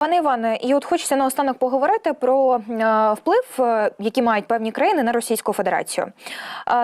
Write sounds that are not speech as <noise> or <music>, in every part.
Пане Іване, і от хочеться наостанок поговорити про е, вплив, е, який мають певні країни на Російську Федерацію.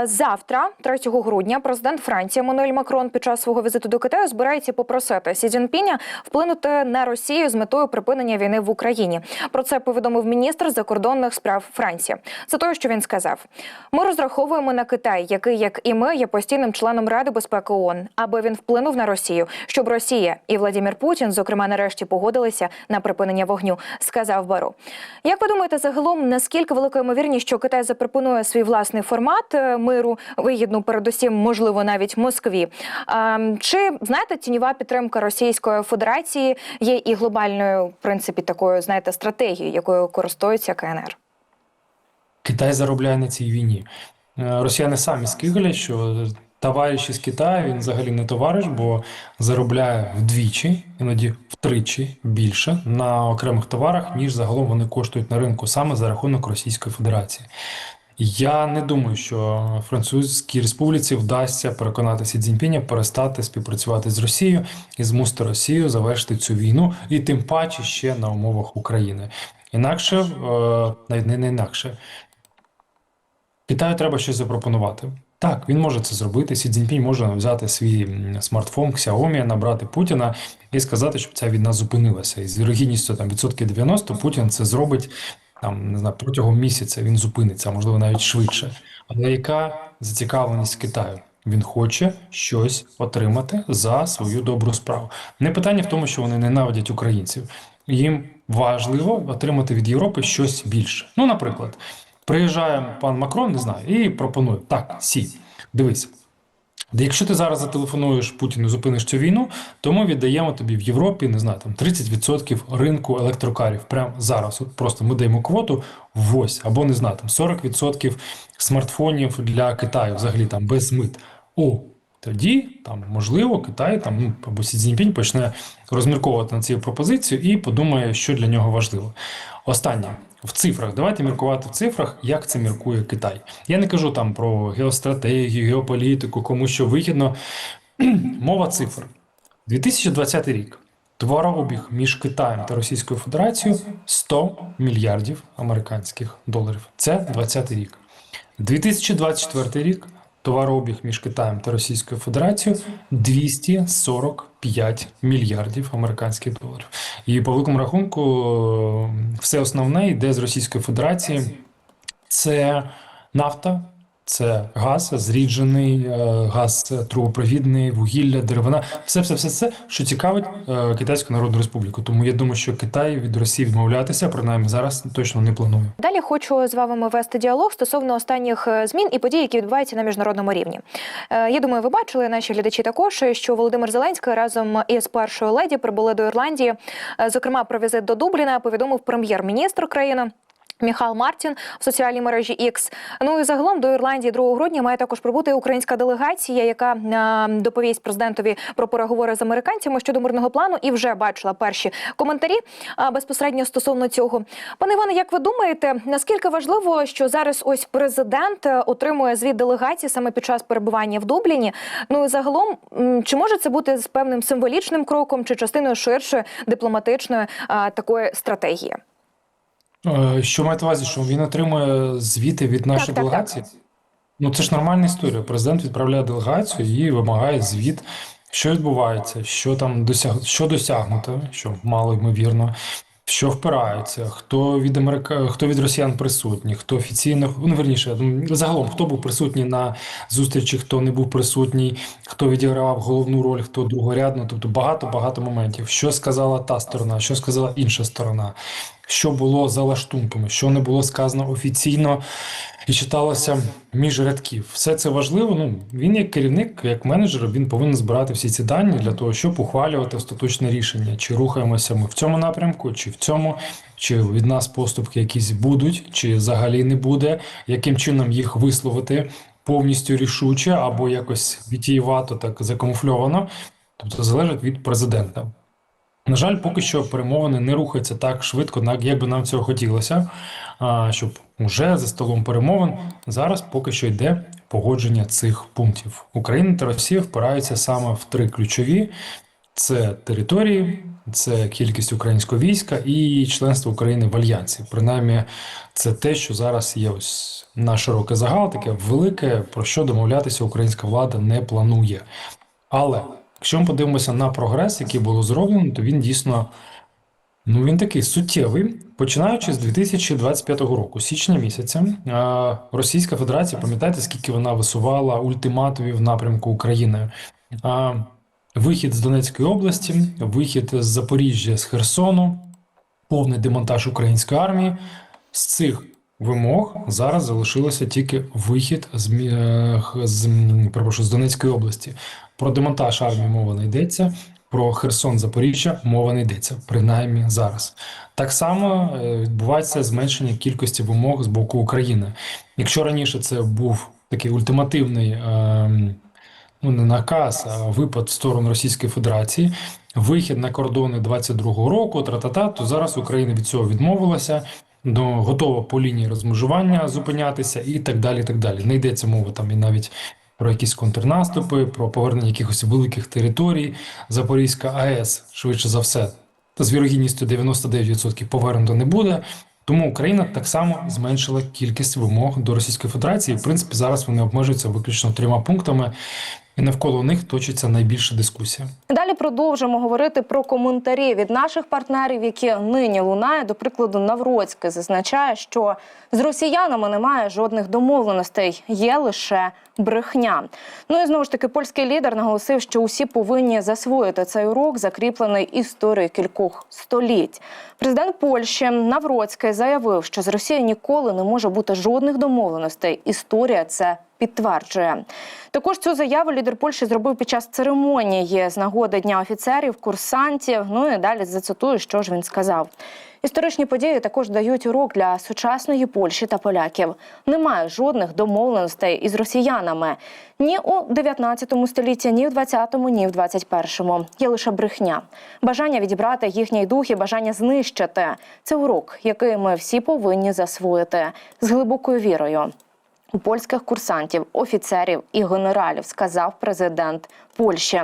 Е, завтра, 3 грудня, президент Франції Еммануель Макрон під час свого візиту до Китаю збирається попросити Сі Цзіньпіня вплинути на Росію з метою припинення війни в Україні. Про це повідомив міністр закордонних справ Франції. Це те, що він сказав: ми розраховуємо на Китай, який, як і ми, є постійним членом Ради безпеки ООН, аби він вплинув на Росію, щоб Росія і Владимир Путін, зокрема, нарешті погодилися на припинення вогню, сказав Баро. Як ви думаєте, загалом наскільки велика ймовірність, що Китай запропонує свій власний формат е, миру, вигідну, передусім, можливо, навіть Москві? А, чи знаєте, тіньова підтримка Російської Федерації є і глобальною, в принципі, такою, знаєте, стратегією, якою користується КНР? Китай заробляє на цій війні. Е, Росіяни самі скиглять, що товариш із Китаю він взагалі не товариш, бо заробляє вдвічі, іноді втричі більше на окремих товарах, ніж загалом вони коштують на ринку саме за рахунок Російської Федерації. Я не думаю, що Французькій Республіці вдасться переконати Сі Цзіньпіня перестати співпрацювати з Росією і змусити Росію завершити цю війну, і тим паче ще на умовах України. Інакше, е, навіть не, інакше, Китаю треба щось запропонувати. Так, він може це зробити. Сі Цзіньпінь може взяти свій смартфон Xiaomi, набрати Путіна і сказати, щоб ця війна зупинилася. І з вірогідністю там відсотків 90 Путін це зробить там не знаю протягом місяця. Він зупиниться, можливо навіть швидше. Але яка зацікавленість Китаю? Він хоче щось отримати за свою добру справу. Не питання в тому, що вони ненавидять українців. Їм важливо отримати від Європи щось більше. Ну, наприклад, приїжджає пан Макрон, не знаю, і пропонує: так, сі, дивись. Якщо ти зараз зателефонуєш Путіну, зупиниш цю війну, то ми віддаємо тобі в Європі, не знаю, там 30% ринку електрокарів. Прямо зараз. От просто ми даємо квоту в ось, або не знаю, там 40% смартфонів для Китаю, взагалі там без мит. О, тоді там можливо Китай там ну або Сі Цзіньпінь почне розмірковувати над цією пропозицією і подумає, що для нього важливо. Останнє в цифрах. Давайте міркувати в цифрах, як це міркує Китай. Я не кажу там про геостратегію, геополітику, кому що вигідно. <clears throat> Мова цифр. 2020 рік. Товарообіг між Китаєм та Російською Федерацією 100 мільярдів американських доларів. Це 20 рік. 2024 рік. Товарообіг між Китаєм та Російською Федерацією 245 мільярдів американських доларів. І по великому рахунку, все основне йде з Російської Федерації. Це нафта, це газ, зріджений е, газ трубопровідний, вугілля, деревина, все, все, все, все, що цікавить е, Китайську Народну Республіку. Тому я думаю, що Китай від Росії відмовлятися, принаймні зараз точно не планує. Далі хочу з вами вести діалог стосовно останніх е, змін і подій, які відбуваються на міжнародному рівні. Я думаю, ви бачили наші глядачі також, що Володимир Зеленський разом із першою леді прибули до Ірландії. Зокрема, про візит до Дубліна повідомив прем'єр-міністр країни. Міхал Мартін в соціальній мережі X. Ну і загалом до Ірландії 2 грудня має також прибути українська делегація, яка е, доповість президентові про переговори з американцями щодо мирного плану, і вже бачила перші коментарі е, безпосередньо стосовно цього. Пане Іване, як ви думаєте, наскільки важливо, що зараз ось президент е, отримує звіт делегації саме під час перебування в Дубліні? Ну і загалом, чи може це бути з певним символічним кроком чи частиною ширшої дипломатичної такої стратегії? Е, Що маєте на увазі, що він отримує звіти від нашої так, так. делегації? Ну це ж нормальна історія. Президент відправляє делегацію і вимагає звіт, що відбувається, що там досяг... що досягнуто, що мало ймовірно, що впирається, хто від Америка... хто від росіян присутній, хто офіційно, ну верніше, загалом, хто був присутній на зустрічі, хто не був присутній, хто відігравав головну роль, хто другорядно. Тобто багато багато моментів. Що сказала та сторона, що сказала інша сторона. Що було за лаштунками, що не було сказано офіційно і читалося між рядків. Все це важливо. Ну він як керівник, як менеджер, він повинен збирати всі ці дані для того, щоб ухвалювати остаточне рішення, чи рухаємося ми в цьому напрямку, чи в цьому, чи від нас поступки якісь будуть, чи взагалі не буде, яким чином їх висловити повністю рішуче або якось вітієвато, так закамуфльовано. Тобто залежить від президента. На жаль, поки що перемовини не рухаються так швидко, як би нам цього хотілося, щоб уже за столом перемовин зараз поки що йде погодження цих пунктів. Україна та Росія впираються саме в три ключові: Це території, це кількість українського війська і членство України в альянсі. Принаймні, це те, що зараз є ось на широкий загал, таке велике, про що домовлятися українська влада не планує. Але якщо ми подивимося на прогрес, який було зроблено, то він дійсно ну він такий суттєвий. Починаючи з 2025 року, січня місяця, Російська Федерація, пам'ятаєте, скільки вона висувала ультиматумів в напрямку України? Вихід з Донецької області, вихід з Запоріжжя, з Херсону, повний демонтаж української армії. З цих вимог зараз залишилося тільки вихід з, е, з, з Донецької області. Про демонтаж армії мова не йдеться. Про Херсон Запоріжжя мова не йдеться, принаймні зараз. Так само е, відбувається зменшення кількості вимог з боку України. Якщо раніше це був такий ультимативний ем, ну не наказ, а випад в сторону Російської Федерації, вихід на кордони 22-го року, тра-та-та, то зараз Україна від цього відмовилася. До готова по лінії розмежування зупинятися і так далі. і так далі. Не йдеться мова там і навіть про якісь контрнаступи, про повернення якихось великих територій. Запорізька АЕС, швидше за все, та з вірогідністю 99% повернуто не буде. Тому Україна так само зменшила кількість вимог до Російської Федерації. В принципі, зараз вони обмежуються виключно трьома пунктами, і навколо них точиться найбільша дискусія. Далі продовжимо говорити про коментарі від наших партнерів, які нині лунає. До прикладу, Навроцький зазначає, що з росіянами немає жодних домовленостей, є лише брехня. Ну і знову ж таки, польський лідер наголосив, що усі повинні засвоїти цей урок, закріплений історією кількох століть. Президент Польщі Навроцький заявив, що з Росією ніколи не може бути жодних домовленостей. Історія це підтверджує. Також цю заяву лідер Польщі зробив під час церемонії з нагоди дня офіцерів, курсантів. Ну і далі зацитую, що ж він сказав. Історичні події також дають урок для сучасної Польщі та поляків. Немає жодних домовленостей із росіянами ні у 19 столітті, ні в 20-му, ні в 21-му. Є лише брехня, бажання відібрати їхній дух і бажання знищити. Це урок, який ми всі повинні засвоїти з глибокою вірою польських курсантів, офіцерів і генералів, сказав президент Польщі.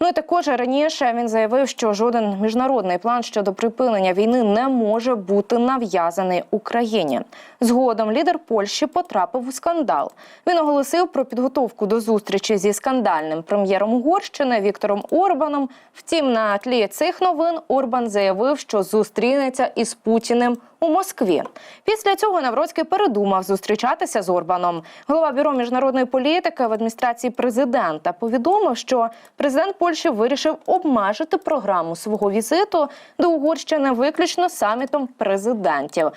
Ну і також раніше він заявив, що жоден міжнародний план щодо припинення війни не може бути нав'язаний Україні. Згодом лідер Польщі потрапив у скандал. Він оголосив про підготовку до зустрічі зі скандальним прем'єром Угорщини Віктором Орбаном. Втім, на тлі цих новин Орбан заявив, що зустрінеться із Путіним у Москві. Після цього Навроцький передумав зустрічатися з Орбаном. Голова бюро міжнародної політики в адміністрації президента повідомив, що президент Польщі вирішив обмежити програму свого візиту до Угорщини виключно самітом президентів.